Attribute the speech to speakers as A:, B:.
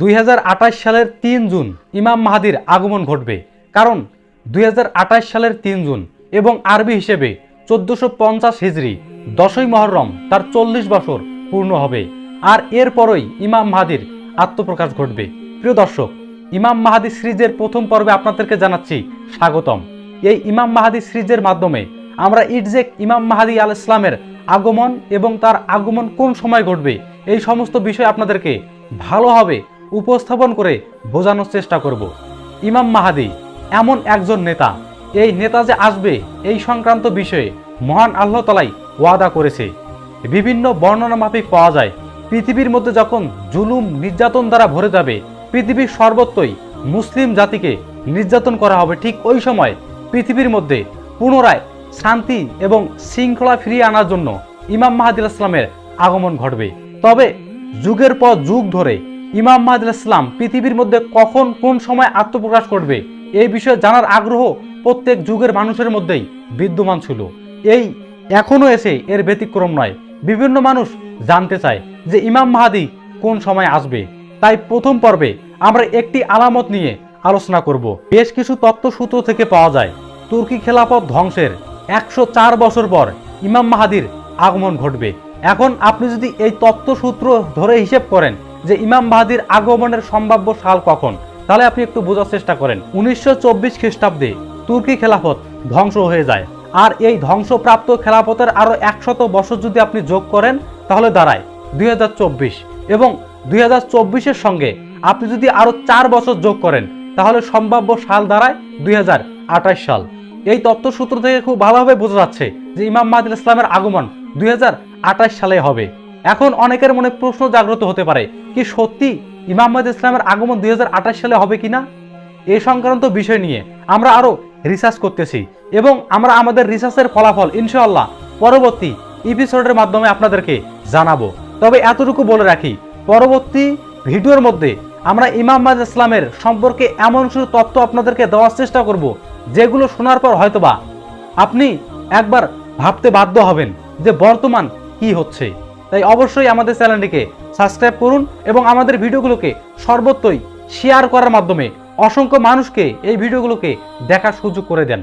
A: দুই হাজার আঠাশ সালের তিন জুন ইমাম মাহাদির আগমন ঘটবে। কারণ দুই হাজার আঠাশ সালের তিন জুন এবং আরবি হিসেবে চোদ্দশো পঞ্চাশ হিজড়ি দশই মহরম তার চল্লিশ বছর পূর্ণ হবে। আর এরপরই ইমাম মাহাদির আত্মপ্রকাশ ঘটবে। প্রিয় দর্শক, ইমাম মাহাদি সিরিজের প্রথম পর্বে আপনাদেরকে জানাচ্ছি স্বাগতম। এই ইমাম মাহাদি সিরিজের মাধ্যমে আমরা ইটজেক ইমাম মাহাদি আল ইসলামের আগমন এবং তার আগমন কোন সময় ঘটবে, এই সমস্ত বিষয় আপনাদেরকে ভালোভাবে উপস্থাপন করে বোঝানোর চেষ্টা করব। ইমাম মাহাদি, এমন একজন নেতা, এই নেতা যে আসবে এই সংক্রান্ত বিষয়ে মহান আল্লাহ তালাই ওয়াদা করেছে। বিভিন্ন বর্ণনা মাফিক পাওয়া যায়, পৃথিবীর মধ্যে যখন জুলুম নির্যাতন দ্বারা ভরে যাবে, পৃথিবীর সর্বত্রই মুসলিম জাতিকে নির্যাতন করা হবে ঠিক ওই সময় পৃথিবীর মধ্যে পুনরায় শান্তি এবং শৃঙ্খলা ফিরিয়ে আনার জন্য ইমাম মাহাদিল ইসলামের আগমন ঘটবে। তবে যুগের পর যুগ ধরে ইমাম মাহাদিল ইসলাম পৃথিবীর মধ্যে কখন কোন সময় আত্মপ্রকাশ করবে এই বিষয়ে জানার আগ্রহ প্রত্যেক যুগের মানুষের মধ্যেই বিদ্যমান ছিল। এই এখনও এসে এর ব্যতিক্রম নয়। বিভিন্ন মানুষ জানতে চায় যে ইমাম মাহাদি কোন সময় আসবে। তাই প্রথম পর্বে আমরা একটি আলামত নিয়ে আলোচনা করব। বেশ কিছু তত্ত্বসূত্র থেকে পাওয়া যায়, তুর্কি খেলাফত ধ্বংসের একশো চার বছর পর ইমাম মাহাদির আগমন ঘটবে। এখন আপনি যদি এই তত্ত্বসূত্র ধরে হিসেব করেন যে ইমাম মাহাদির আগমনের সম্ভাব্য সাল কখন? তাহলে আপনি একটু বোঝার চেষ্টা করেন। উনিশশো চব্বিশ খ্রিস্টাব্দে তুর্কি খেলাফত ধ্বংস হয়ে যায়। আর এই ধ্বংসপ্রাপ্ত খেলাফতের আরও একশত বছর যদি আপনি যোগ করেন, তাহলে দাঁড়ায়, দুই এবং দুই হাজার সঙ্গে আপনি যদি আরও চার বছর যোগ করেন, তাহলে সম্ভাব্য সাল দাঁড়ায় দুই হাজার আঠাশ সাল। এই তত্ত্বসূত্র থেকে খুব ভালোভাবে বোঝা যাচ্ছে যে ইমাম মাহাদিল ইসলামের আগমন দুই হাজার আঠাশ সালে হবে। এখন অনেকের মনে প্রশ্ন জাগ্রত হতে পারে, কি সত্যি ইমাম মাহাদি ইসলামের আগমন দুই হাজার আঠাশ সালে হবে কিনা? এই সংক্রান্ত বিষয় নিয়ে আমরা আরও রিসার্চ করতেছি এবং আমরা আমাদের রিসার্চের ফলাফল ইনশাআল্লাহ পরবর্তী এপিসোডের মাধ্যমে আপনাদেরকে জানাব। তবে এতটুকু বলে রাখি, পরবর্তী ভিডিওর মধ্যে আমরা ইমাম মাজ ইসলামের সম্পর্কে এমন কিছু তথ্য আপনাদেরকে দেওয়ার চেষ্টা করব, যেগুলো শোনার পর হয়তোবা আপনি একবার ভাবতে বাধ্য হবেন যে বর্তমান কি হচ্ছে। তাই অবশ্যই আমাদের চ্যানেলটিকে সাবস্ক্রাইব করুন এবং আমাদের ভিডিওগুলোকে সর্বত্রই শেয়ার করার মাধ্যমে অসংখ্য মানুষকে এই ভিডিওগুলোকে দেখার সুযোগ করে দেন।